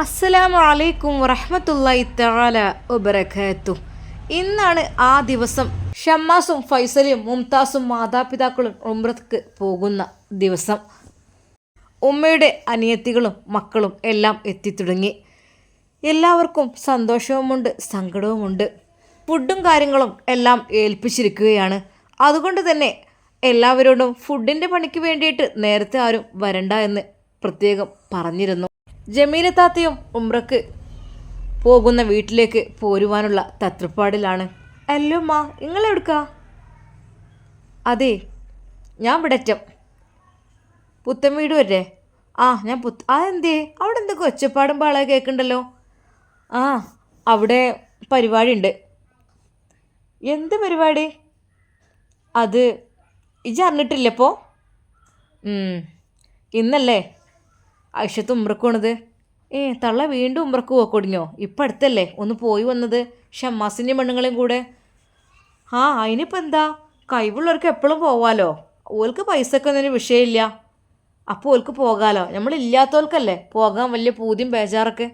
അസ്സലാമു അലൈക്കും വറഹ്മത്തുള്ളാഹി തആല വബറകാതുഹു ഇന്നാണ് ആ ദിവസം ഷമ്മാസും ഫൈസലും മുംതാസും മാതാപിതാക്കളും ഉംറക്ക് പോകുന്ന ദിവസം. ഉമ്മയുടെ അനിയത്തികളും മക്കളും എല്ലാം എത്തിത്തുടങ്ങി. എല്ലാവർക്കും സന്തോഷവുമുണ്ട് സങ്കടവുമുണ്ട്. ഫുഡും കാര്യങ്ങളും എല്ലാം ഏൽപ്പിച്ചിരിക്കുകയാണ്. അതുകൊണ്ട് തന്നെ എല്ലാവരോടും ഫുഡിന്റെ പണിക്ക് വേണ്ടിയിട്ട് നേരത്തെ ആരും വരണ്ട എന്ന് പ്രത്യേകം പറഞ്ഞിരുന്നു. ജമീല താത്തയും ഉമ്രക്ക് പോകുന്ന വീട്ടിലേക്ക് പോരുവാനുള്ള തത്രപ്പാടിലാണ്. അല്ലോ മാ നിങ്ങളെടുക്കാ അതെ ഞാൻ വിടറ്റം. പുത്തൻ വീട് വരെ. ആ ഞാൻ പുത്ത ആ എന്തേ? അവിടെ എന്തൊക്കെ ഒച്ചപ്പാടും പാള കേൾക്കണ്ടല്ലോ? ആ അവിടെ പരിപാടി ഉണ്ട് എന്ത് പരിപാടി? അത് ഇജ് അറിഞ്ഞിട്ടില്ലപ്പോ? ഇന്നല്ലേ. ഐഷത്ത് ഉമ്രക്കുവാണത് ഏ തള്ള വീണ്ടും ഉമ്രക്ക് പോക്കൊടിഞ്ഞോ? ഇപ്പം അടുത്തല്ലേ? ഒന്ന് പോയി വന്നത് ഷമ്മാസിന്റെയും പെണ്ണുങ്ങളെയും കൂടെ. ആ അതിനിപ്പോൾ എന്താ? കഴിവുള്ളവർക്ക് എപ്പോഴും പോവാലോ? ഓൾക്ക് പൈസക്ക് ഒന്നും വിഷയമില്ല. അപ്പോൾ ഓൽക്ക് പോകാലോ? നമ്മളില്ലാത്തവർക്കല്ലേ പോകാൻ വലിയ പൂതിയും ബേജാറൊക്കെ.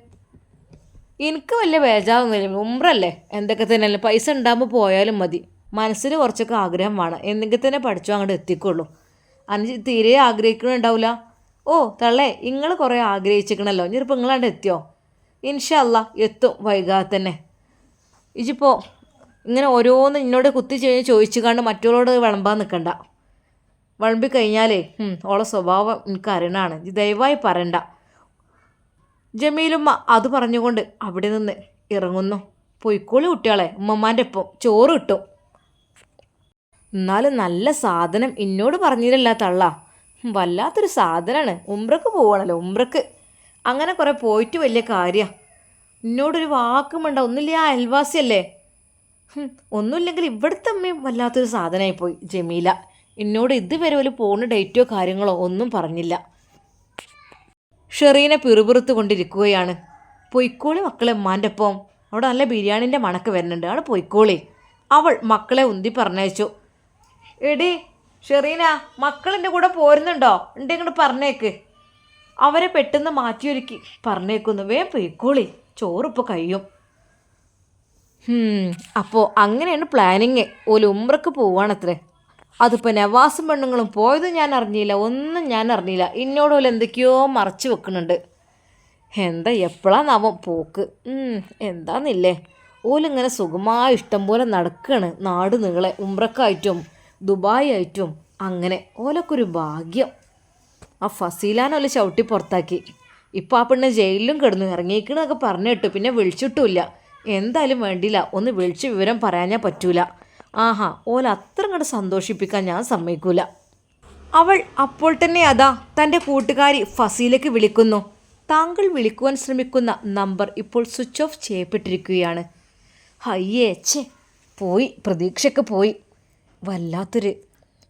എനിക്ക് വലിയ ബേജാറൊന്നുമില്ല. ഉമ്രല്ലേ? എന്തൊക്കെ തന്നെയല്ലേ പൈസ ഉണ്ടാകുമ്പോൾ പോയാലും മതി. മനസ്സിന് കുറച്ചൊക്കെ ആഗ്രഹം വേണം. എന്തെങ്കിൽ തന്നെ പഠിച്ചോ അങ്ങോട്ട് എത്തിക്കുള്ളൂ. അന്ന് തീരെ ആഗ്രഹിക്കണുണ്ടാവില്ല ഓ തള്ളേ നിങ്ങൾ കുറേ ആഗ്രഹിച്ചിക്കണല്ലോ. ഇനിയിപ്പോൾ നിങ്ങളാണ്ട് എത്തിയോ? ഇൻഷല്ല എത്തും വൈകാതെ തന്നെ ഇജിപ്പോൾ ഇങ്ങനെ ഓരോന്ന് എന്നോട് കുത്തി ചെയ്ത് ചോദിച്ചു കണ്ട് മറ്റുള്ളവരോട് വിളമ്പാൻ നിൽക്കണ്ട വിളമ്പി കഴിഞ്ഞാലേ ഓളെ സ്വഭാവം എനിക്ക് അറിയണതാണ് ഇത് ദയവായി പറയണ്ട. ജമീലുമ്മ അത് പറഞ്ഞുകൊണ്ട് അവിടെ നിന്ന് ഇറങ്ങുന്നു. പൊയ്ക്കോളി കുട്ടികളെ ഉമ്മമ്മാന്റെ ഒപ്പം ചോറ് കിട്ടും. എന്നാലും നല്ല സാധനം എന്നോട് പറഞ്ഞില്ലല്ല തള്ള. വല്ലാത്തൊരു സാധനമാണ് ഉംറക്ക് പോവാണല്ലോ ഉംറക്ക്. അങ്ങനെ കുറേ പോയിട്ട് വലിയ കാര്യമാണ് എന്നോടൊരു വാക്കും വേണ്ട ഒന്നുമില്ല ആ അയൽവാസിയല്ലേ? ഒന്നുമില്ലെങ്കിൽ ഇവിടുത്തെ അമ്മയും വല്ലാത്തൊരു സാധനമായി പോയി ജമീല. എന്നോട് ഇതുവരെ ഒരു പോണ ഡേറ്റോ കാര്യങ്ങളോ ഒന്നും പറഞ്ഞില്ല. ഷെറീനെ പിറുപിറുത്ത് കൊണ്ടിരിക്കുകയാണ്. പൊയ്ക്കോളി മക്കളെ ഉമ്മാന്റെ ഒപ്പം അവിടെ നല്ല ബിരിയാണിന്റെ മണക്ക് വരുന്നുണ്ട്. അവിടെ പൊയ്ക്കോളി. അവൾ മക്കളെ ഉന്തി പറഞ്ഞയച്ചു. എടി ഷെറീന മക്കളിന്റെ കൂടെ പോരുന്നുണ്ടോ? ഉണ്ടെങ്കിൽ ഇങ്ങോട്ട് പറഞ്ഞേക്ക്. അവരെ പെട്ടെന്ന് മാറ്റിയൊരുക്കി. പറഞ്ഞേക്കുന്നു വേം പൊയ്ക്കോളി. ചോറിപ്പോൾ കഴിയും. അപ്പോൾ അങ്ങനെയാണ് പ്ലാനിങ്. ഒരു ഉമ്രക്ക് പോവാണത്രേ. അതിപ്പോൾ നവാസും പെണ്ണുങ്ങളും പോയത് ഞാൻ അറിഞ്ഞില്ല. ഒന്നും ഞാൻ അറിഞ്ഞില്ല. എന്നോട് പോലെ എന്തൊക്കെയോ മറച്ചു വെക്കുന്നുണ്ട്. എന്താ എപ്പോഴാന്നാവും പോക്ക്? എന്താന്നില്ലേ? ഓലിങ്ങനെ സുഖമായ ഇഷ്ടം പോലെ നടക്കുകയാണ് നാട് നീളെ ഉമ്രക്കായിട്ടും ദുബായ് ആയിട്ടും അങ്ങനെ ഓലൊക്കെ ഒരു ഭാഗ്യം. ആ ഫസീലാനോല ചവിട്ടി പുറത്താക്കി. ഇപ്പം ആ പെണ്ണ് ജയിലിലും കിടന്നു ഇറങ്ങിക്കണൊക്കെ പറഞ്ഞു പിന്നെ വിളിച്ചിട്ടുമില്ല. എന്തായാലും വേണ്ടിയില്ല ഒന്ന് വിളിച്ച് വിവരം പറയാഞ്ഞാൽ പറ്റൂല. ആഹാ ഓല അത്ര അങ്ങോട്ട് സന്തോഷിപ്പിക്കാൻ ഞാൻ സമ്മതിക്കൂല. അവൾ അപ്പോൾ തന്നെ അതാ തന്റെ കൂട്ടുകാരി ഫസീലേക്ക് വിളിക്കുന്നു. താങ്കൾ വിളിക്കുവാൻ ശ്രമിക്കുന്ന നമ്പർ ഇപ്പോൾ സ്വിച്ച് ഓഫ് ചെയ്യപ്പെട്ടിരിക്കുകയാണ്. ഹയ്യേ ഛേ പോയി പ്രതീക്ഷയ്ക്ക് പോയി. വല്ലാത്തൊരു.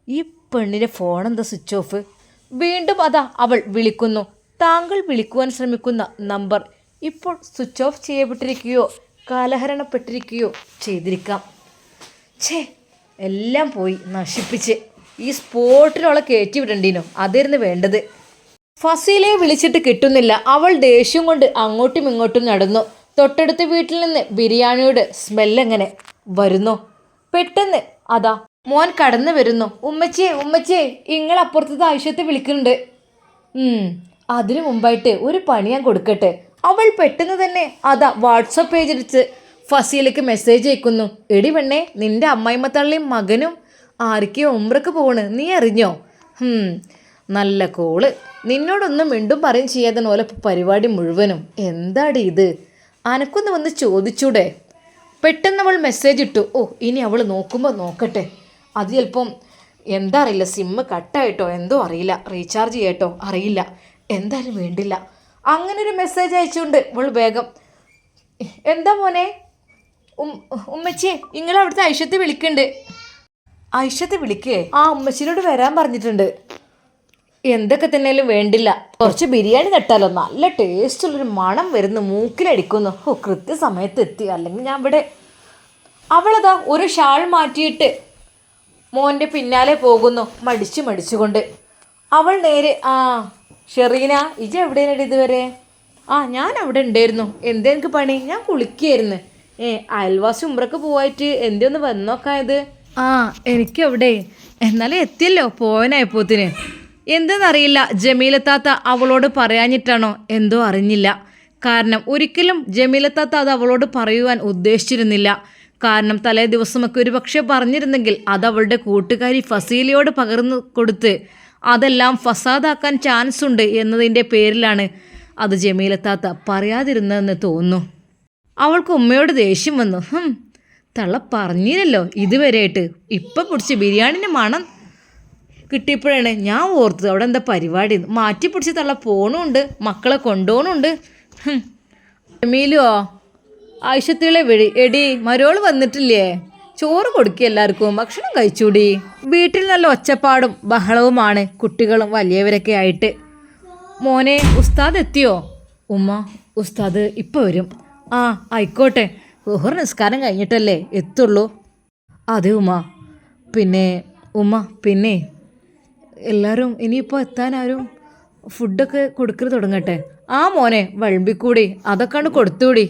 ഈ പെണ്ണിന്റെ ഫോൺ എന്താ സ്വിച്ച് ഓഫ് വീണ്ടും അതാ അവൾ വിളിക്കുന്നു. താങ്കൾ വിളിക്കുവാൻ ശ്രമിക്കുന്ന നമ്പർ ഇപ്പോൾ സ്വിച്ച് ഓഫ് ചെയ്യപ്പെട്ടിരിക്കുകയോ കാലഹരണപ്പെട്ടിരിക്കുകയോ ചെയ്തിരിക്കാം. ഛേ എല്ലാം പോയി നശിപ്പിച്ച്. ഈ സ്പോട്ടിലുള്ള കയറ്റി വിടണ്ടീനോ? അതായിരുന്നു വേണ്ടത്. ഫസീലയെ വിളിച്ചിട്ട് കിട്ടുന്നില്ല. അവൾ ദേഷ്യം കൊണ്ട് അങ്ങോട്ടും ഇങ്ങോട്ടും നടന്നു. തൊട്ടടുത്ത വീട്ടിൽ നിന്ന് ബിരിയാണിയുടെ സ്മെല്ലെങ്ങനെ വരുന്നു? പെട്ടെന്ന് അതാ മോൻ കടന്നു വരുന്നു. ഉമ്മച്ചിയെ ഉമ്മച്ചിയെ ഇങ്ങളപ്പുറത്തത് ആവശ്യത്തെ വിളിക്കുന്നുണ്ട്. അതിനു മുമ്പായിട്ട് ഒരു പണി ഞാൻ കൊടുക്കട്ടെ. അവൾ പെട്ടെന്ന് തന്നെ അതാ വാട്സപ്പ് പേജ് എടുത്ത് ഫസീലേക്ക് മെസ്സേജ് അയക്കുന്നു. എടി പെണ്ണെ നിന്റെ അമ്മായിമ്മ തള്ളിയും മകനും ആർക്കെയോ ഉമ്രക്ക് പോണ് നീ അറിഞ്ഞോ? നല്ല കോൾ. നിന്നോടൊന്നും മിണ്ടും പറയും ചെയ്യാതെ പോലെ പരിപാടി മുഴുവനും. എന്താടി ഇത്? അനക്കൊന്ന് വന്ന് ചോദിച്ചൂടെ? പെട്ടെന്ന് അവൾ മെസ്സേജ് ഇട്ടു. ഓ ഇനി അവൾ നോക്കുമ്പോൾ നോക്കട്ടെ. അത് ചിലപ്പം എന്താ അറിയില്ല സിമ്മ് കട്ടായിട്ടോ എന്തോ അറിയില്ല റീചാർജ് ചെയ്യട്ടോ അറിയില്ല എന്തായാലും വേണ്ടില്ല. അങ്ങനെ ഒരു മെസ്സേജ് അയച്ചുകൊണ്ട് ഇവൾ വേഗം എന്താ മോനെ? ഉം ഉമ്മച്ചിയെ നിങ്ങൾ അവിടുത്തെ ഐഷത്തെ വിളിക്കുന്നുണ്ട് ഐഷത്തെ വിളിക്കേ? ആ ഉമ്മച്ചിനോട് വരാൻ പറഞ്ഞിട്ടുണ്ട്. എന്തൊക്കെ തന്നെയാലും വേണ്ടില്ല. കുറച്ച് ബിരിയാണി തട്ടാലോ നല്ല ടേസ്റ്റുള്ളൊരു മണം വരുന്നു മൂക്കിലടിക്കുന്നു. ഓ കൃത്യസമയത്ത് എത്തി അല്ലെങ്കിൽ ഞാൻ ഇവിടെ അവളതാ ഒരു ഷാൾ മാറ്റിയിട്ട് മോന്റെ പിന്നാലെ പോകുന്നു മടിച്ചു മടിച്ചുകൊണ്ട്. അവൾ നേരെ ആ ഷെറീന ഇജ എവിടെയാണ് ഇതുവരെ? ആ ഞാൻ അവിടെ ഉണ്ടായിരുന്നു. എന്താ എനിക്ക് പണി? ഞാൻ കുളിക്കുകയായിരുന്നു ഏ അയൽവാസി ഉമ്രക്ക് പോവായിട്ട് എന്തേ ഒന്ന് വന്നോക്കായത് ആ എനിക്ക് അവിടെ. എന്നാലും എത്തിയല്ലോ പോവാനായപ്പോത്തിന്. എന്തെന്നറിയില്ല ജമീലത്താത്ത അവളോട് പറയാഞ്ഞിട്ടാണോ? എന്തോ അറിഞ്ഞില്ല. കാരണം ഒരിക്കലും ജമീലത്താത്ത അത് അവളോട് പറയുവാൻ ഉദ്ദേശിച്ചിരുന്നില്ല. കാരണം തലേ ദിവസമൊക്കെ ഒരു പക്ഷേ പറഞ്ഞിരുന്നെങ്കിൽ അത് അവളുടെ കൂട്ടുകാരി ഫസീലയോട് പകർന്നു കൊടുത്ത് അതെല്ലാം ഫസാദാക്കാൻ ചാൻസ് ഉണ്ട് എന്നതിന്റെ പേരിലാണ് അത് ജമീലത്താത്ത പറയാതിരുന്നതെന്ന് തോന്നുന്നു. അവൾക്ക് ഉമ്മയോട് ദേഷ്യം വന്നു. തള്ള പറഞ്ഞില്ലല്ലോ ഇതുവരെയായിട്ട്. ഇപ്പം പിടിച്ച് ബിരിയാണിന്റെ മണം കിട്ടിയപ്പോഴാണ് ഞാൻ ഓർത്തത് അവിടെ എന്താ പരിപാടി. മാറ്റി പിടിച്ച് തള്ള പോണുണ്ട് മക്കളെ കൊണ്ടുപോകണുണ്ട് ജമീലോ? ആയിഷത്തിളെ വിളി എടി മരോൾ വന്നിട്ടില്ലേ? ചോറ് കൊടുക്കുക എല്ലാവർക്കും ഭക്ഷണം കഴിച്ചൂടി. വീട്ടിൽ നല്ല ഒച്ചപ്പാടും ബഹളവുമാണ് കുട്ടികളും വലിയവരൊക്കെ ആയിട്ട്. മോനെ ഉസ്താദ് എത്തിയോ? ഉമ്മ ഉസ്താദ് ഇപ്പോൾ വരും. ആ ആയിക്കോട്ടെ. ഉഹർ നിസ്കാരം കഴിഞ്ഞിട്ടല്ലേ എത്തുള്ളൂ. അതെ ഉമ്മ. പിന്നെ ഉമ്മ പിന്നെ. എല്ലാവരും ഇനിയിപ്പോൾ എത്താനാരും ഫുഡൊക്കെ കൊടുക്കൽ തുടങ്ങട്ടെ. ആ മോനെ വഴമ്പിക്കൂടി അതൊക്കെയാണ് കൊടുത്തുകൂടി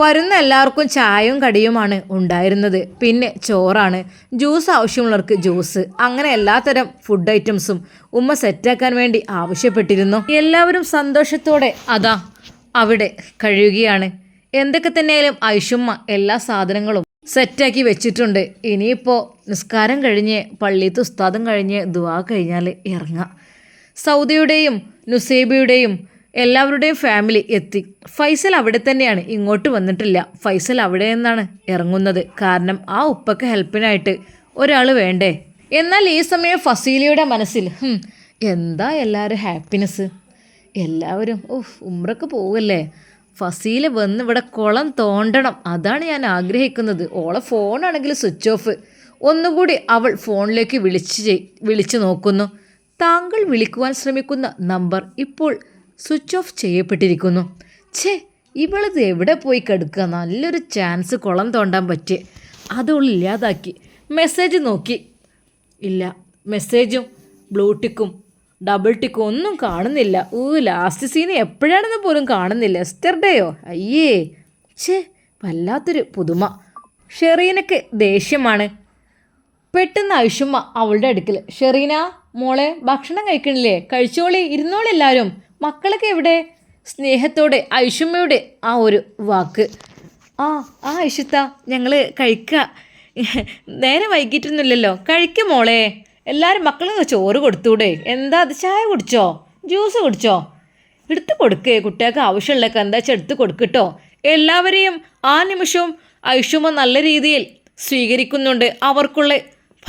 വരുന്ന എല്ലാവർക്കും ചായയും കടിയുമാണ് ഉണ്ടായിരുന്നത്. പിന്നെ ചോറാണ് ജ്യൂസ് ആവശ്യമുള്ളവർക്ക് ജ്യൂസ് അങ്ങനെ എല്ലാത്തരം ഫുഡ് ഐറ്റംസും ഉമ്മ സെറ്റാക്കാൻ വേണ്ടി ആവശ്യപ്പെട്ടിരുന്നു. എല്ലാവരും സന്തോഷത്തോടെ അതാ അവിടെ കഴിയുകയാണ്. എന്തൊക്കെ തന്നെയായാലും ഐഷുമ്മ എല്ലാ സാധനങ്ങളും സെറ്റാക്കി വെച്ചിട്ടുണ്ട്. ഇനിയിപ്പോൾ നിസ്കാരം കഴിഞ്ഞ് പള്ളിയത്ത് ഉസ്താദം കഴിഞ്ഞ് ദുവാ കഴിഞ്ഞാൽ ഇറങ്ങാം. സൗദിയുടെയും നുസൈബയുടെയും എല്ലാവരുടെയും ഫാമിലി എത്തി. ഫൈസൽ അവിടെ തന്നെയാണ്. ഇങ്ങോട്ട് വന്നിട്ടില്ല. ഫൈസൽ അവിടെ നിന്നാണ് ഇറങ്ങുന്നത്. കാരണം ആ ഉപ്പക്ക് ഹെൽപ്പിനായിട്ട് ഒരാൾ വേണ്ടേ? എന്നാൽ ഈ സമയം ഫസീലയുടെ മനസ്സിൽ എന്താ എല്ലാവരും ഹാപ്പിനെസ് എല്ലാവരും ഓഹ് ഉമ്രക്ക് പോവല്ലേ? ഫസീല വന്ന് ഇവിടെ കുളം തോണ്ടണം. അതാണ് ഞാൻ ആഗ്രഹിക്കുന്നത്. ഓളെ ഫോണാണെങ്കിൽ സ്വിച്ച് ഓഫ് ഒന്നുകൂടി അവൾ ഫോണിലേക്ക് വിളിച്ച് വിളിച്ചു നോക്കുന്നു. താങ്കൾ വിളിക്കുവാൻ ശ്രമിക്കുന്ന നമ്പർ ഇപ്പോൾ സ്വിച്ച് ഓഫ് ചെയ്യപ്പെട്ടിരിക്കുന്നു. ഛേ ഇവളിത് എവിടെ പോയി കിടക്കുക നല്ലൊരു ചാൻസ് കുളം തോണ്ടാൻ പറ്റി. അത് അവൾ ഇല്ലാതാക്കി. മെസ്സേജ് നോക്കി. ഇല്ല മെസ്സേജും ബ്ലൂ ടിക്കും ഡബിൾ ടിക്കും ഒന്നും കാണുന്നില്ല. ഊ ലാസ്റ്റ് സീൻ എപ്പോഴാണെന്ന് പോലും കാണുന്നില്ല. എസ്റ്റർഡേയോ? അയ്യേ. ഛേ വല്ലാത്തൊരു പുതുമ. ഷെറീനക്ക് ദേഷ്യമാണ്. പെട്ടെന്ന് ഐഷുമ്മ അവളുടെ അടുക്കൽ ഷെറീന മോളെ ഭക്ഷണം കഴിക്കണില്ലേ? കഴിച്ചോളി ഇരുന്നോളി എല്ലാവരും മക്കളൊക്കെ എവിടെ? സ്നേഹത്തോടെ ഐഷുമ്മയുടെ ആ ഒരു വാക്ക്. ആ ആ ഐഷുത്ത ഞങ്ങൾ കഴിക്കുക നേരെ വൈകിട്ടൊന്നുമില്ലല്ലോ. കഴിക്ക മോളെ. എല്ലാവരും മക്കളും ചോറ് കൊടുത്തൂടെ. എന്താ അത് ചായ കുടിച്ചോ? ജ്യൂസ് കുടിച്ചോ? എടുത്ത് കൊടുക്കേ. കുട്ടികൾക്ക് ആവശ്യമുള്ളതൊക്കെ എന്താ വെച്ചാൽ എടുത്ത് കൊടുക്കട്ടോ എല്ലാവരെയും ആ നിമിഷവും ഐഷുമ നല്ല രീതിയിൽ സ്വീകരിക്കുന്നുണ്ട്. അവർക്കുള്ള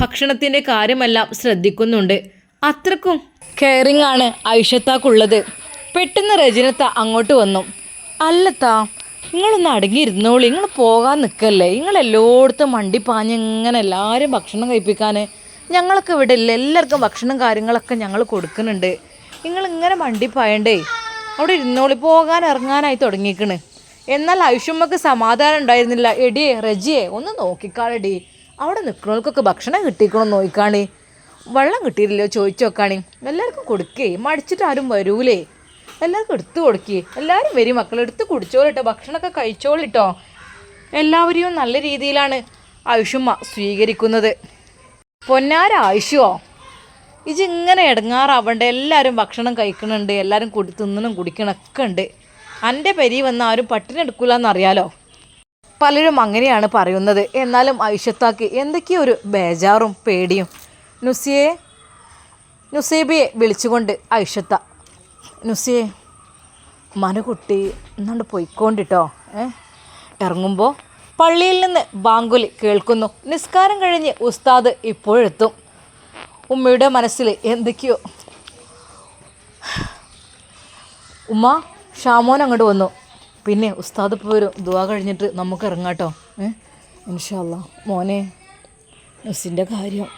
ഭക്ഷണത്തിന്റെ കാര്യമെല്ലാം ശ്രദ്ധിക്കുന്നുണ്ട്. അത്രക്കും കെയറിങ് ആണ് ഐഷത്താക്കുള്ളത്. പെട്ടെന്ന് രജനത്ത അങ്ങോട്ട് വന്നു. അല്ലത്താ നിങ്ങളൊന്ന് അടങ്ങിയിരുന്നോളൂ നിങ്ങൾ പോകാൻ നിൽക്കല്ലേ? നിങ്ങൾ എല്ലായിടത്തും വണ്ടി പാഞ്ഞ് ഇങ്ങനെ എല്ലാവരും ഭക്ഷണം കഴിപ്പിക്കാൻ ഞങ്ങൾക്ക് ഇവിടെ ഇല്ല എല്ലാവർക്കും ഭക്ഷണം കാര്യങ്ങളൊക്കെ ഞങ്ങൾ കൊടുക്കുന്നുണ്ട്. നിങ്ങളിങ്ങനെ വണ്ടി പായണ്ടേ? അവിടെ ഇരുന്നോളി പോകാൻ ഇറങ്ങാനായി തുടങ്ങിക്കണ്. എന്നാൽ ഐഷുമ്മക്ക് സമാധാനം ഉണ്ടായിരുന്നില്ല. എടിയെ റജിയെ ഒന്ന് നോക്കിക്കാളെടി. അവിടെ നിൽക്കുന്നവർക്കൊക്കെ ഭക്ഷണം കിട്ടിക്കണം നോക്കിക്കാണി. വെള്ളം കിട്ടിയില്ലല്ലോ ചോദിച്ചു നോക്കാണി എല്ലാവർക്കും കൊടുക്കേ. മടിച്ചിട്ട് ആരും വരൂലേ. എല്ലാവർക്കും എടുത്തു കൊടുക്കേ. എല്ലാവരും വരും. മക്കൾ എടുത്ത് കുടിച്ചോളിട്ടോ. ഭക്ഷണമൊക്കെ കഴിച്ചോളിട്ടോ. എല്ലാവരെയും നല്ല രീതിയിലാണ് ആയുഷുമ്മ സ്വീകരിക്കുന്നത്. പൊന്നാര ആയുഷുവോ ഇജ് ഇങ്ങനെ ഇടങ്ങാറാവണ്ട. എല്ലാവരും ഭക്ഷണം കഴിക്കണുണ്ട്. എല്ലാവരും കുടി തിന്നണം കുടിക്കണമൊക്കെ ഉണ്ട്. എന്റെ പെരി വന്ന് ആരും പട്ടിണി എന്നറിയാലോ പലരും അങ്ങനെയാണ് പറയുന്നത്. എന്നാലും ഐഷത്താക്ക് എന്തൊക്കെയോ ഒരു ബേജാറും പേടിയും. നുസിയെ നുസേബിയെ വിളിച്ചുകൊണ്ട് ഐഷത്ത നുസിയെ മനകുട്ടി എന്നുകൊണ്ട് പോയിക്കോണ്ടിട്ടോ ഏ? ഇറങ്ങുമ്പോൾ പള്ളിയിൽ നിന്ന് ബാങ്കുലി കേൾക്കുന്നു. നിസ്കാരം കഴിഞ്ഞ് ഉസ്താദ് ഇപ്പോഴെത്തും. ഉമ്മയുടെ മനസ്സിൽ എന്തൊക്കെയോ. ഉമ്മ ഷാമോൻ അങ്ങോട്ട് വന്നു. പിന്നെ ഉസ്താദ് ഇപ്പോൾ വരും ദുവാ കഴിഞ്ഞിട്ട് നമുക്ക് ഇറങ്ങാട്ടോ ഏ? ഇൻഷാല്ല മോനെ നുസിന്റെ കാര്യം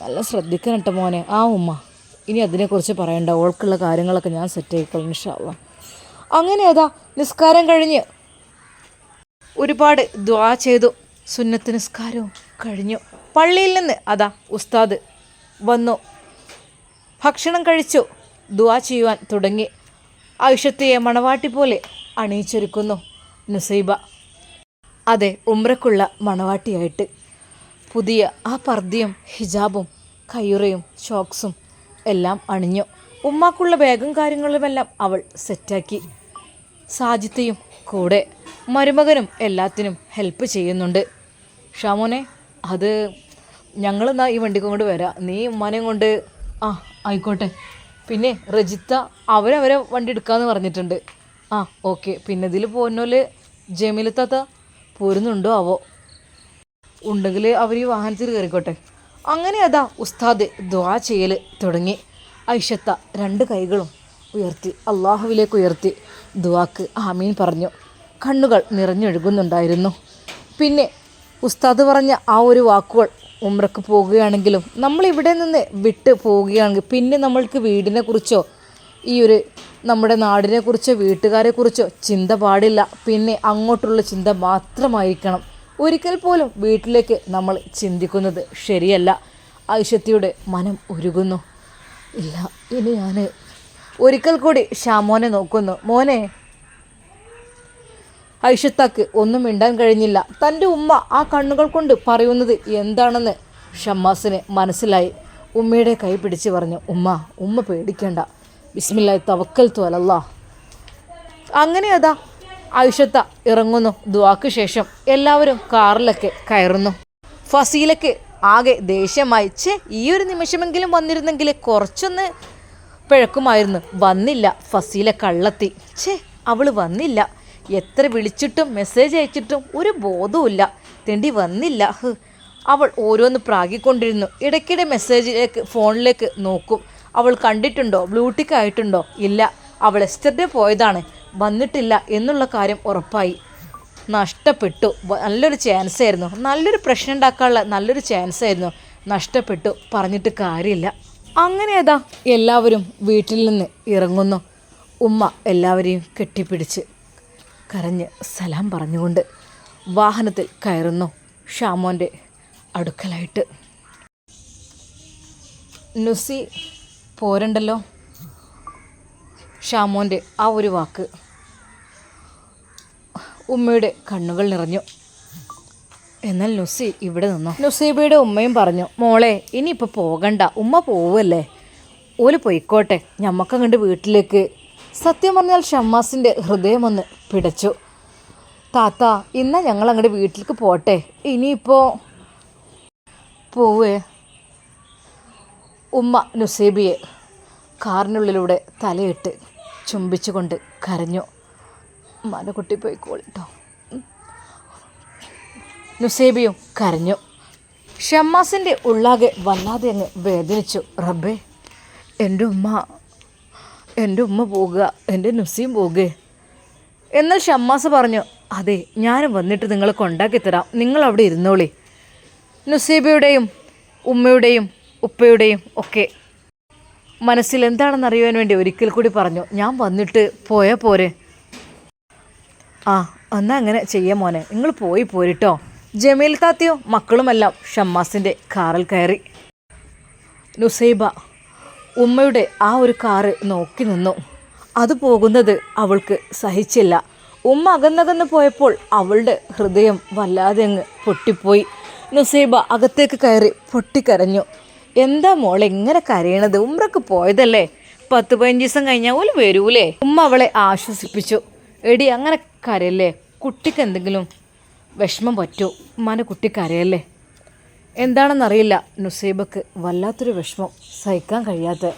നല്ല ശ്രദ്ധിക്കണം കേട്ടോ മോനെ. ആ ഉമ്മ ഇനി അതിനെക്കുറിച്ച് പറയണ്ട. ഓൾക്കുള്ള കാര്യങ്ങളൊക്കെ ഞാൻ സെറ്റ് ആയിക്കോളും ഇൻഷല്ല അങ്ങനെ അതാ നിസ്കാരം കഴിഞ്ഞ് ഒരുപാട് ദ്വാ ചെയ്തു. സുന്നത്ത് നിസ്കാരവും കഴിഞ്ഞു. പള്ളിയിൽ നിന്ന് അതാ ഉസ്താദ് വന്നു. ഭക്ഷണം കഴിച്ചു. ദ്വാ ചെയ്യുവാൻ തുടങ്ങി. ആയുഷത്തെ മണവാട്ടി പോലെ അണിയിച്ചൊരുക്കുന്നു. നുസൈബ. അതെ ഉമ്രക്കുള്ള മണവാട്ടിയായിട്ട്. പുതിയ ആ പർദ്ദയും ഹിജാബും കയ്യുറയും ഷോക്സും എല്ലാം അണിഞ്ഞു. ഉമ്മാക്കുള്ള ബാഗും കാര്യങ്ങളുമെല്ലാം അവൾ സെറ്റാക്കി. സാജിത്തയും കൂടെ മരുമകനും എല്ലാത്തിനും ഹെൽപ്പ് ചെയ്യുന്നുണ്ട്. ഷാമോനെ അത് ഞങ്ങളെന്നാ ഈ വണ്ടി കൊണ്ട് വരാം. നീ ഉമ്മാനെയും കൊണ്ട് ആ ആയിക്കോട്ടെ. പിന്നെ റജിത്ത അവരവരെ വണ്ടി എടുക്കാമെന്ന് പറഞ്ഞിട്ടുണ്ട്. ആ ഓക്കെ. പിന്നെ ഇതിൽ പോകുന്നോൽ ജമീലത്താത്ത പോരുന്നുണ്ടോ ആവോ ഉണ്ടെങ്കിൽ അവർ ഈ വാഹനത്തിൽ കയറിക്കോട്ടെ അങ്ങനെ അതാ ഉസ്താദ് ദ്വാ ചെയ്യൽ തുടങ്ങി. ഐഷത്ത രണ്ട് കൈകളും ഉയർത്തി അള്ളാഹുവിലേക്ക് ഉയർത്തി ദുവാക്ക് ആമീൻ പറഞ്ഞു. കണ്ണുകൾ നിറഞ്ഞൊഴുകുന്നുണ്ടായിരുന്നു. പിന്നെ ഉസ്താദ് പറഞ്ഞ ആ ഒരു വാക്കുകൾ ഉമ്രക്ക് പോവുകയാണെങ്കിലും നമ്മൾ ഇവിടെ നിന്ന് വിട്ട് പോവുകയാണെങ്കിൽ പിന്നെ നമ്മൾക്ക് വീടിനെ കുറിച്ചോ ഈ ഒരു നമ്മുടെ നാടിനെ കുറിച്ചോ വീട്ടുകാരെ കുറിച്ചോ ചിന്ത പാടില്ല. പിന്നെ അങ്ങോട്ടുള്ള ചിന്ത മാത്രമായിരിക്കണം. ഒരിക്കൽ പോലും വീട്ടിലേക്ക് നമ്മൾ ചിന്തിക്കുന്നത് ശരിയല്ല. ഐഷത്തിയുടെ മനം ഉരുകുന്നു. ഇല്ല ഇനി ഞാൻ ഒരിക്കൽ കൂടി ഷാമോനെ നോക്കുന്നു. മോനെ ഐഷത്താക്ക് ഒന്നും മിണ്ടാൻ കഴിഞ്ഞില്ല. തന്റെ ഉമ്മ ആ കണ്ണുകൾ കൊണ്ട് പറയുന്നത് എന്താണെന്ന് ഷമ്മാസിന് മനസ്സിലായി. ഉമ്മയുടെ കൈ പിടിച്ച് പറഞ്ഞു ഉമ്മ ഉമ്മ പേടിക്കേണ്ട. ബിസ്മില്ലായി തവക്കൽ തോലല്ല അങ്ങനെ അതാ ഐഷത്ത ഇറങ്ങുന്നു. ദുവാക്ക് ശേഷം എല്ലാവരും കാറിലൊക്കെ കയറുന്നു. ഫസീലക്ക് ആകെ ദേഷ്യമായി ചേ ഈ ഒരു നിമിഷമെങ്കിലും വന്നിരുന്നെങ്കിൽ കുറച്ചൊന്ന് പിഴക്കുമായിരുന്നു. വന്നില്ല ഫസീല കള്ളത്തി. ഛേ അവൾ വന്നില്ല. എത്ര വിളിച്ചിട്ടും മെസ്സേജ് അയച്ചിട്ടും ഒരു ബോധവുമില്ല. തെണ്ടി വന്നില്ല. ഹ്. അവൾ ഓരോന്ന് പ്രാഗിക്കൊണ്ടിരുന്നു. ഇടയ്ക്കിടെ മെസ്സേജിലേക്ക് ഫോണിലേക്ക് നോക്കും. അവൾ കണ്ടിട്ടുണ്ടോ? ബ്ലൂടിക്ക് ആയിട്ടുണ്ടോ ഇല്ല. അവൾ എസ്റ്റർഡേ പോയതാണ്. വന്നിട്ടില്ല എന്നുള്ള കാര്യം ഉറപ്പായി. നഷ്ടപ്പെട്ടു. നല്ലൊരു ചാൻസ് ആയിരുന്നു. നല്ലൊരു പ്രശ്നം ഉണ്ടാക്കാനുള്ള നല്ലൊരു ചാൻസ് ആയിരുന്നു. നഷ്ടപ്പെട്ടു. പറഞ്ഞിട്ട് കാര്യമില്ല. അങ്ങനെ അതാ എല്ലാവരും വീട്ടിൽ നിന്ന് ഇറങ്ങുന്നു. ഉമ്മ എല്ലാവരെയും കെട്ടിപ്പിടിച്ച് കരഞ്ഞ് സലാം പറഞ്ഞുകൊണ്ട് വാഹനത്തിൽ കയറുന്നു ഷാമോന്റെ അടുക്കലായിട്ട്. നുസി പോരണ്ടല്ലോ? ഷാമോന്റെ ആ ഒരു വാക്ക് ഉമ്മയുടെ കണ്ണുകൾ നിറഞ്ഞു. എന്നാൽ നുസി ഇവിടെ നിന്നു? നുസീബയുടെ ഉമ്മയും പറഞ്ഞു മോളെ ഇനിയിപ്പോൾ പോകണ്ട. ഉമ്മ പോവല്ലേ? ഓൽ പൊയ്ക്കോട്ടെ. ഞമ്മക്കങ്ങണ്ട് വീട്ടിലേക്ക്. സത്യം പറഞ്ഞാൽ ഷമ്മാസിന്റെ ഹൃദയം ഒന്ന് പിടച്ചു. താത്ത ഇന്ന ഞങ്ങൾ അങ്ങോട്ട് വീട്ടിലേക്ക് പോട്ടെ. ഇനിയിപ്പോൾ പോവേ. ഉമ്മ നുസേബിയെ കാറിനുള്ളിലൂടെ തലയിട്ട് ചുംബിച്ചുകൊണ്ട് കരഞ്ഞു. മനക്കുട്ടി കുട്ടി പോയിക്കോളിട്ടോ നുസേബിയും കരഞ്ഞു. ഷമ്മാസിന്റെ ഉള്ളാകെ വല്ലാതെ അങ്ങ് വേദനിച്ചു. റബ്ബേ എന്റെ ഉമ്മ എന്റെ ഉമ്മ പോകുക എന്റെ നുസിയും പോകുക എന്നാൽ ഷമ്മാസ് പറഞ്ഞു അതെ ഞാനും വന്നിട്ട് നിങ്ങളെ കൊണ്ടാക്കി തരാം. നിങ്ങൾ അവിടെ ഇരുന്നോളി. നുസീബയുടെയും ഉമ്മയുടെയും ഉപ്പയുടെയും ഒക്കെ മനസ്സിൽ എന്താണെന്ന് അറിയുവാൻ വേണ്ടി ഒരിക്കൽ കൂടി പറഞ്ഞു. ഞാൻ വന്നിട്ട് പോയാൽ പോരെ. ആ എന്നാ അങ്ങനെ ചെയ്യാം മോനെ. നിങ്ങൾ പോയി പോരിട്ടോ. ജമീൽ താത്തയോ മക്കളുമെല്ലാം ഷമ്മാസിന്റെ കാറിൽ കയറി. നുസൈബ ഉമ്മയുടെ ആ ഒരു കാറ് നോക്കി നിന്നു. അത് പോകുന്നത് അവൾക്ക് സഹിച്ചില്ല. ഉമ്മ അകന്നകന്ന് പോയപ്പോൾ അവളുടെ ഹൃദയം വല്ലാതെ അങ്ങ് പൊട്ടിപ്പോയി. നുസൈബ അകത്തേക്ക് കയറി പൊട്ടിക്കരഞ്ഞു. എന്താ മോൾ എങ്ങനെ കരയണത്? ഉമ്രക്ക് പോയതല്ലേ? പത്ത് പതിനഞ്ച് ദിവസം കഴിഞ്ഞാൽ ഓൽ വരൂലേ? ഉമ്മ അവളെ ആശ്വസിപ്പിച്ചു. എടി അങ്ങനെ കരയല്ലേ? കുട്ടിക്ക് എന്തെങ്കിലും വിഷമം പറ്റുമോ ഉമ്മാന്റെ കുട്ടി കരയല്ലേ? എന്താണെന്നറിയില്ല. നുസൈബക്ക് വല്ലാത്തൊരു വിഷമം. സഹിക്കാൻ കഴിയാത്ത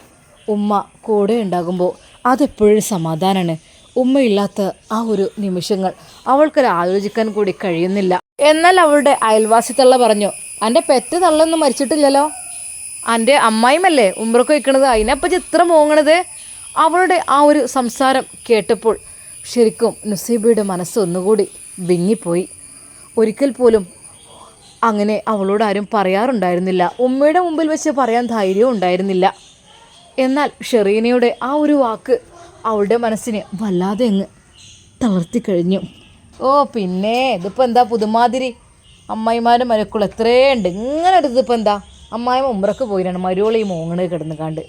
ഉമ്മ കൂടെ ഉണ്ടാകുമ്പോൾ അതെപ്പോഴും സമാധാനമാണ് ഉമ്മയില്ലാത്ത ആ ഒരു നിമിഷങ്ങൾ അവൾക്കൊരു ആലോചിക്കാൻ കൂടി കഴിയുന്നില്ല. എന്നാൽ അവളുടെ അയൽവാസി തള്ള പറഞ്ഞു എന്റെ പെറ്റ് തള്ളൊന്നും മരിച്ചിട്ടില്ലല്ലോ? എന്റെ അമ്മായിമല്ലേ ഉമ്രക്ക് വയ്ക്കണത് അതിനെപ്പറ്റി ഇത്ര മോങ്ങണത്? അവളുടെ ആ ഒരു സംസാരം കേട്ടപ്പോൾ ശരിക്കും നുസീബയുടെ മനസ്സ് ഒന്നുകൂടി വിങ്ങിപ്പോയി. ഒരിക്കൽ പോലും അങ്ങനെ അവളോട് ആരും പറയാറുണ്ടായിരുന്നില്ല. ഉമ്മയുടെ മുമ്പിൽ വെച്ച് പറയാൻ ധൈര്യവും ഉണ്ടായിരുന്നില്ല. എന്നാൽ ഷെറീനയുടെ ആ ഒരു വാക്ക് അവളുടെ മനസ്സിനെ വല്ലാതെ അങ്ങ് തളർത്തി കഴിഞ്ഞു. ഓ പിന്നെ ഇതിപ്പോൾ എന്താ പുതുമാതിരി? അമ്മായിമാരും മരക്കുള്ള എത്രയുണ്ട്? ഇങ്ങനെ ഇതിപ്പോൾ എന്താ? അമ്മായിമ്മ ഉമ്രക്ക് പോയിരുന്നു മരുവളി മോങ്ങണ് കിടന്ന് കണ്ട്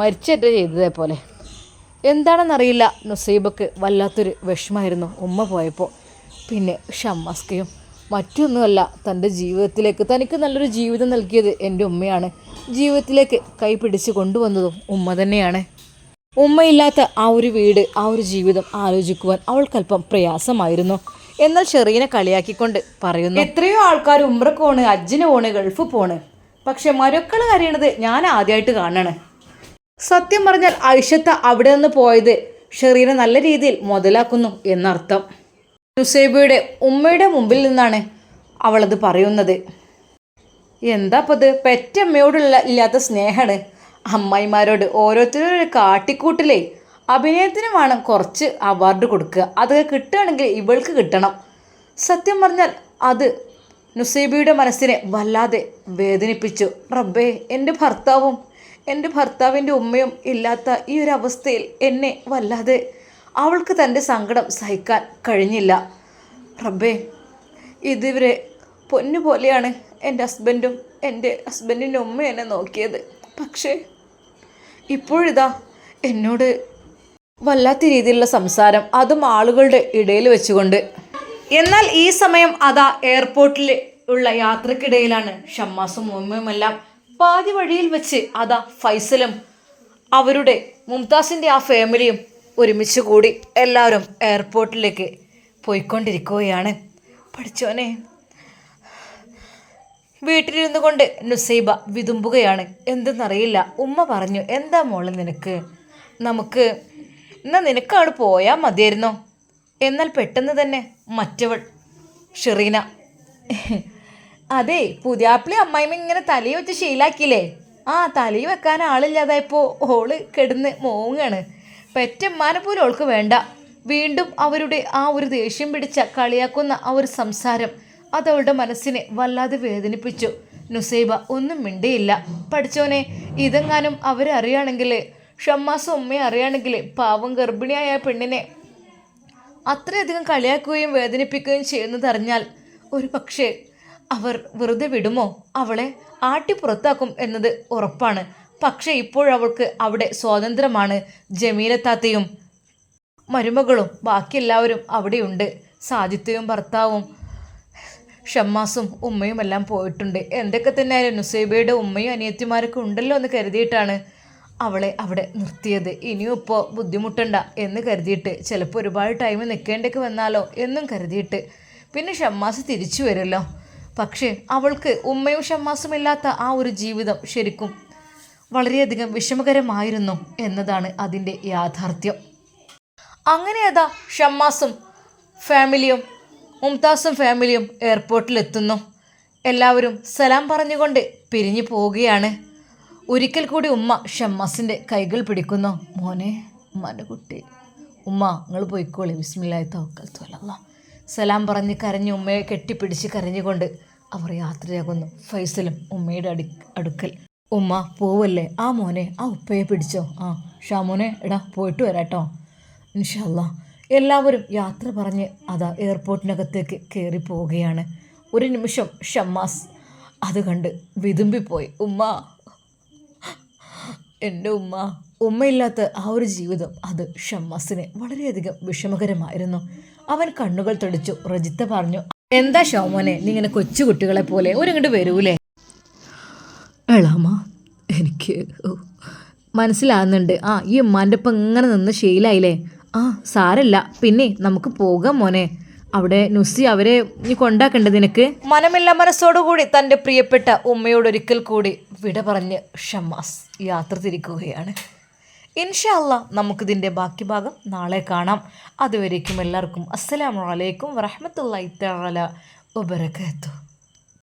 മരിച്ചേറ്റ ചെയ്തതേ പോലെ എന്താണെന്നറിയില്ല. നുസൈബക്ക് വല്ലാത്തൊരു വിഷമായിരുന്നു ഉമ്മ പോയപ്പോൾ പിന്നെ ഷമ്മസ്കയും മറ്റൊന്നുമല്ല തന്റെ ജീവിതത്തിലേക്ക് തനിക്ക് നല്ലൊരു ജീവിതം നൽകിയത് എന്റെ ഉമ്മയാണ്. ജീവിതത്തിലേക്ക് കൈ പിടിച്ച് കൊണ്ടുവന്നതും ഉമ്മ തന്നെയാണ്. ഉമ്മയില്ലാത്ത ആ ഒരു വീട് ആ ഒരു ജീവിതം ആലോചിക്കുവാൻ അവൾക്കല്പം പ്രയാസമായിരുന്നു. എന്നാൽ ചെറിയനെ കളിയാക്കിക്കൊണ്ട് പറയുന്നു എത്രയോ ആൾക്കാർ ഉമ്രക്ക് പോണ് അജ്ജിന് പോണ് ഗൾഫ് പോണ്. പക്ഷെ മരുക്കൾ കരയണത് ഞാൻ ആദ്യമായിട്ട് കാണാണ്. സത്യം പറഞ്ഞാൽ ഐഷത്ത അവിടെ നിന്ന് പോയത് ഷെറീനെ നല്ല രീതിയിൽ മുതലാക്കുന്നു എന്നർത്ഥം. നുസൈബയുടെ ഉമ്മയുടെ മുമ്പിൽ നിന്നാണ് അവളത് പറയുന്നത്. എന്താ ഇത് പെറ്റമ്മയോടുള്ള ഇല്ലാത്ത സ്നേഹമാണ്. അമ്മായിമാരോട് ഓരോരുത്തരും കാട്ടിക്കൂട്ടിലേ അഭിനയത്തിന് വേണം കുറച്ച് അവാർഡ് കൊടുക്കുക. അതൊക്കെ കിട്ടുകയാണെങ്കിൽ ഇവൾക്ക് കിട്ടണം. സത്യം പറഞ്ഞാൽ അത് നുസൈബിയുടെ മനസ്സിനെ വല്ലാതെ വേദനിപ്പിച്ചു. റബ്ബേ എന്റെ ഭർത്താവും എന്റെ ഭർത്താവിന്റെ ഉമ്മയും ഇല്ലാത്ത ഈ ഒരു അവസ്ഥയിൽ എന്നെ വല്ലാതെ അവൾക്ക് തന്റെ സങ്കടം സഹിക്കാൻ കഴിഞ്ഞില്ല. റബ്ബേ ഇതിവരെ പൊന്നു പോലെയാണ് എന്റെ ഹസ്ബൻഡും എന്റെ ഹസ്ബൻഡിന്റെ ഉമ്മ എന്നെ നോക്കിയത്. പക്ഷേ ഇപ്പോഴിതാ എന്നോട് വല്ലാത്ത രീതിയിലുള്ള സംസാരം അതും ആളുകളുടെ ഇടയിൽ വെച്ചുകൊണ്ട് എന്നാൽ ഈ സമയം അതാ എയർപോർട്ടിൽ ഉള്ള യാത്രക്കിടയിലാണ്. ഷമ്മാസും ഉമ്മയുമെല്ലാം പാതി വഴിയിൽ വെച്ച് അതാ ഫൈസലും അവരുടെ മുംതാസിന്റെ ആ ഫാമിലിയും ഒരുമിച്ച് കൂടി എല്ലാവരും എയർപോർട്ടിലേക്ക് പോയിക്കൊണ്ടിരിക്കുകയാണ്. പഠിച്ചോനെ വീട്ടിലിരുന്നു കൊണ്ട് നുസൈബ വിതുമ്പുകയാണ്. എന്തെന്നറിയില്ല. ഉമ്മ പറഞ്ഞു എന്താ മോളെ നിനക്ക്? നമുക്ക് എന്നാൽ നിനക്കവിടെ പോയാൽ മതിയായിരുന്നോ? എന്നാൽ പെട്ടെന്ന് തന്നെ മറ്റവൾ ഷെറീന. അതെ പുതിയാപ്പിളി അമ്മായിമ്മ ഇങ്ങനെ തലയിൽ വെച്ച് ശീലാക്കിയില്ലേ? ആ തലയിൽ വെക്കാൻ ആളില്ലാതായപ്പോൾ ഓൾ കിടന്ന് മോങ്ങാണ്. പെറ്റമ്മാനെ പോലും ഓൾക്ക് വേണ്ട. വീണ്ടും അവരുടെ ആ ഒരു ദേഷ്യം പിടിച്ച കളിയാക്കുന്ന ആ ഒരു സംസാരം അതവളുടെ മനസ്സിനെ വല്ലാതെ വേദനിപ്പിച്ചു. നുസൈബ ഒന്നും മിണ്ടിയില്ല. പഠിച്ചോനെ ഇതെങ്ങാനും അവരറിയാണെങ്കിൽ ഷമ്മാസും ഉമ്മയെ അറിയാണെങ്കിൽ പാവം ഗർഭിണിയായ പെണ്ണിനെ അത്രയധികം കളിയാക്കുകയും വേദനിപ്പിക്കുകയും ചെയ്യുന്നതറിഞ്ഞാൽ ഒരു പക്ഷേ അവർ വെറുതെ വിടുമോ? അവളെ ആട്ടി പുറത്താക്കും എന്നത് ഉറപ്പാണ്. പക്ഷേ ഇപ്പോഴവൾക്ക് അവിടെ സ്വാതന്ത്ര്യമാണ് ജമീലത്താത്തയും മരുമകളും. ബാക്കി എല്ലാവരും അവിടെയുണ്ട്. സാജിത്തയും ഭർത്താവും ഷമ്മാസും ഉമ്മയും എല്ലാം പോയിട്ടുണ്ട്. എന്തൊക്കെ തന്നെയായാലും നുസൈബയുടെ ഉമ്മയും അനിയത്തിമാരൊക്കെ ഉണ്ടല്ലോ എന്ന് കരുതിയിട്ടാണ് അവളെ അവിടെ നിർത്തിയത്. ഇനിയും ഇപ്പോൾ ബുദ്ധിമുട്ടണ്ട എന്ന് കരുതിയിട്ട് ചിലപ്പോൾ ഒരുപാട് ടൈം നിൽക്കേണ്ടേക്ക് വന്നാലോ എന്നും കരുതിയിട്ട് പിന്നെ ഷമ്മാസ് തിരിച്ചു വരുമല്ലോ. പക്ഷേ അവൾക്ക് ഉമ്മയും ഷമ്മാസും ഇല്ലാത്ത ആ ഒരു ജീവിതം ശരിക്കും വളരെയധികം വിഷമകരമായിരുന്നു എന്നതാണ് അതിന്റെ യാഥാർത്ഥ്യം. അങ്ങനെ അതാ ഷമ്മാസും ഫാമിലിയും മുംതാസും ഫാമിലിയും എയർപോർട്ടിലെത്തുന്നു. എല്ലാവരും സലാം പറഞ്ഞുകൊണ്ട് പിരിഞ്ഞു പോവുകയാണ്. ഒരിക്കൽ കൂടി ഉമ്മ ഷമ്മസിന്റെ കൈകൾ പിടിക്കുന്നു. മോനെ ഉമ്മാന്റെ കുട്ടി. ഉമ്മ നിങ്ങൾ പോയിക്കോളി. വിസ്മില്ലായി തോക്കൽ തോലല്ല സലാം പറഞ്ഞ് കരഞ്ഞ് ഉമ്മയെ കെട്ടിപ്പിടിച്ച് കരഞ്ഞുകൊണ്ട് അവർ യാത്രയാകുന്നു. ഫൈസലും ഉമ്മയുടെ അടി അടുക്കൽ. ഉമ്മ പോവല്ലേ? ആ മോനെ ആ ഉപ്പയെ പിടിച്ചോ. ആ ഷാമോനെ എടാ പോയിട്ട് വരാട്ടോ. ഇൻഷല്ല എല്ലാവരും യാത്ര പറഞ്ഞ് അതാ എയർപോർട്ടിനകത്തേക്ക് കയറി പോവുകയാണ്. ഒരു നിമിഷം ഷമ്മാസ് അത് കണ്ട് വിതുമ്പിപ്പോയി. ഉമ്മ എന്റെ ഉമ്മ ഉമ്മയില്ലാത്ത ആ ഒരു ജീവിതം അത് ഷമ്മാസിന് വളരെയധികം വിഷമകരമായിരുന്നു. അവൻ കണ്ണുകൾ തെളിച്ചു റജിത്ത പറഞ്ഞു എന്താ ഷോമോനെ നീ ഇങ്ങനെ കൊച്ചുകുട്ടികളെ പോലെ ഒരിങ്ങോട്ട് വരൂലേ? എളാമ എനിക്ക് മനസ്സിലാകുന്നുണ്ട് ആ ഈ ഉമ്മാന്റെ ഒപ്പം ഇങ്ങനെ നിന്ന് ശീലായില്ലേ? ആ സാരല്ല പിന്നെ നമുക്ക് പോകാം മോനെ. അവിടെ നുസി അവരെ നീ കൊണ്ടാക്കണ്ടേ നിനക്ക്? മനമില്ല മനസ്സോടുകൂടി തന്റെ പ്രിയപ്പെട്ട ഉമ്മയോട് ഒരിക്കൽ കൂടി വിട പറഞ്ഞ് ഷമ്മാസ് യാത്ര തിരിക്കുകയാണ്. ഇൻഷല്ല നമുക്കിതിന്റെ ബാക്കി ഭാഗം നാളെ കാണാം. അതുവരേക്കും എല്ലാവർക്കും അസ്സലാമു അലൈക്കും വറഹമത്തല്ലാ തആല വബറകാതുഹു.